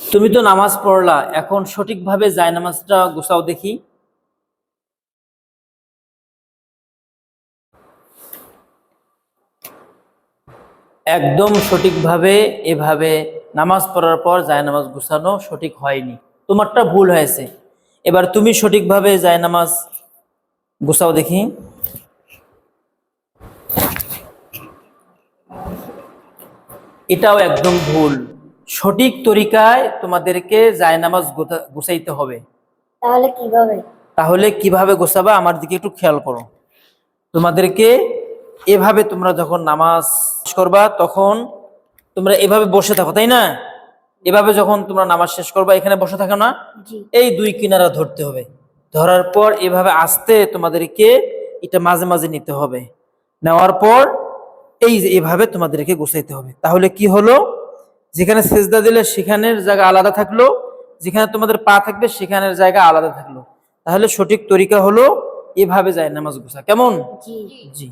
তুমি তো নামাজ পড়লা, এখন সঠিকভাবে যায় নামাজটা গোছাও দেখি। একদম সঠিকভাবে এভাবে নামাজ পড়ার পর যায় নামাজ গুছানো সঠিক হয়নি। তোমারটা ভুল হয়েছে। এবার তুমি সঠিকভাবে যায় নামাজ গুছাও দেখি। এটাও একদম ভুল। সঠিক তরিকায় তোমাদেরকে জায়নামাজ গুছাইতে হবে। তাহলে কীভাবে? তাহলে কীভাবে গোছাবা আমার দিকে একটু খেয়াল করো। তোমাদেরকে এভাবে তোমরা যখন নামাজ শেষ করবা তখন তোমরা এভাবে বসে থাকো তাই না? এভাবে যখন তোমরা নামাজ শেষ করবা এখানে বসে থাকো না? এই দুই কিনারা ধরতে হবে। ধরার পর এভাবে আস্তে তোমাদেরকে এটা মাঝে মাঝে নিতে হবে। নেওয়ার পর এই যে এভাবে তোমাদেরকে গুছাইতে হবে। তাহলে কি হলো? যেখানে সেজদা দিলে সেখানের জায়গা আলাদা থাকল যেখানে তোমাদের পা থাকবে সেখানের জায়গা আলাদা থাকল। তাহলে সঠিক তরিকা হলো এভাবে যায় নামাজ গোসা কেমন? জি। জি।